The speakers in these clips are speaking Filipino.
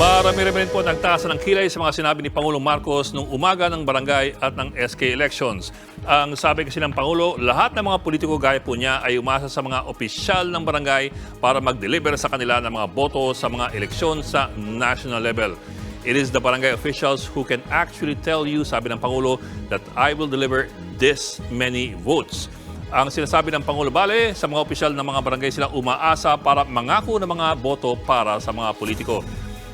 Marami rin po nagtaas ng kilay sa mga sinabi ni Pangulong Marcos nung umaga ng barangay at ng SK elections. Ang sabi kasi ng Pangulo, lahat ng mga politiko gaya po niya ay umasa sa mga opisyal ng barangay para mag-deliver sa kanila ng mga boto sa mga eleksyon sa national level. It is the barangay officials who can actually tell you, sabi ng Pangulo, that I will deliver this many votes. Ang sinasabi ng Pangulo Bale, sa mga opisyal ng mga barangay sila umaasa para mangako ng mga boto para sa mga politiko.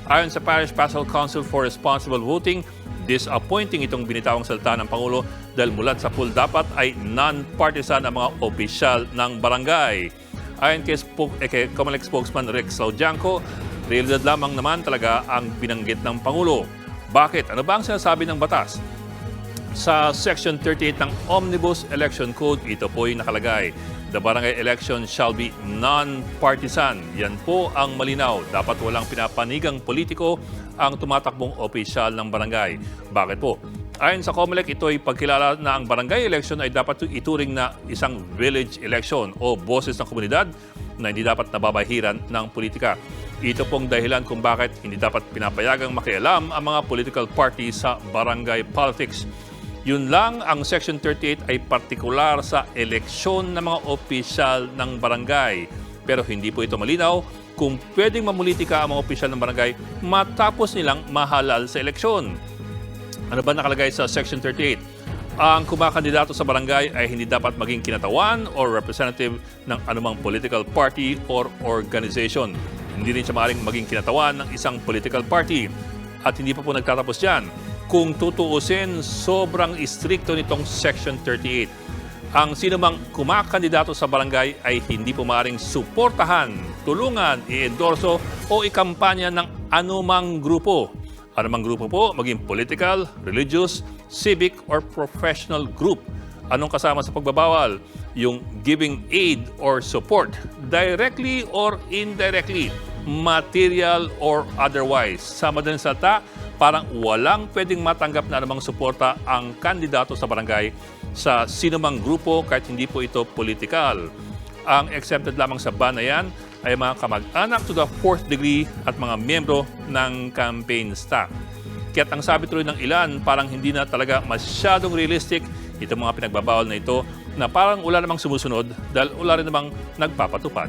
Ayon sa Parish Pastoral Council for Responsible Voting, disappointing itong binitawang salita ng Pangulo dahil mulat sa pool dapat ay non-partisan ang mga opisyal ng barangay. Ayon kay, Spok- eh, kay Comelec spokesman Rex Laudianco, realidad lamang naman talaga ang binanggit ng Pangulo. Bakit? Ano ba ang sinasabi ng batas? Sa Section 38 ng Omnibus Election Code, ito po yung nakalagay. The barangay election shall be non-partisan. Yan po ang malinaw. Dapat walang pinapanigang politiko ang tumatakbong opisyal ng barangay. Bakit po? Ayon sa COMELEC, ito ay pagkilala na ang barangay election ay dapat ituring na isang village election o boses ng komunidad na hindi dapat nababahiran ng politika. Ito pong dahilan kung bakit hindi dapat pinapayagang makialam ang mga political party sa barangay politics. Yun lang, ang Section 38 ay partikular sa eleksyon ng mga opisyal ng barangay. Pero hindi po ito malinaw kung pwedeng mamulitika ang mga opisyal ng barangay matapos nilang mahalal sa eleksyon. Ano ba nakalagay sa Section 38? Ang kumakandidato sa barangay ay hindi dapat maging kinatawan or representative ng anumang political party or organization. Hindi rin siya maaaring maging kinatawan ng isang political party. At hindi pa po nagtatapos dyan. Kung tutuusin, sobrang istrikto nitong Section 38. Ang sinumang kumakandidato sa barangay ay hindi po maaaring suportahan, tulungan, i-endorso o ikampanya ng anumang grupo. Anumang grupo po, maging political, religious, civic, or professional group. Anong kasama sa pagbabawal? Yung giving aid or support, directly or indirectly, material or otherwise. Sa madaling salita, parang walang pwedeng matanggap na anumang suporta ang kandidato sa barangay sa sinumang grupo kahit hindi po ito politikal. Ang exempted lamang sa ban na yan ay mga kamag-anak to the fourth degree at mga miyembro ng campaign staff. Kaya't ang sabi tuloy ng ilan, parang hindi na talaga masyadong realistic itong mga pinagbabawal na ito na parang wala namang sumusunod dahil wala rin namang nagpapatupad.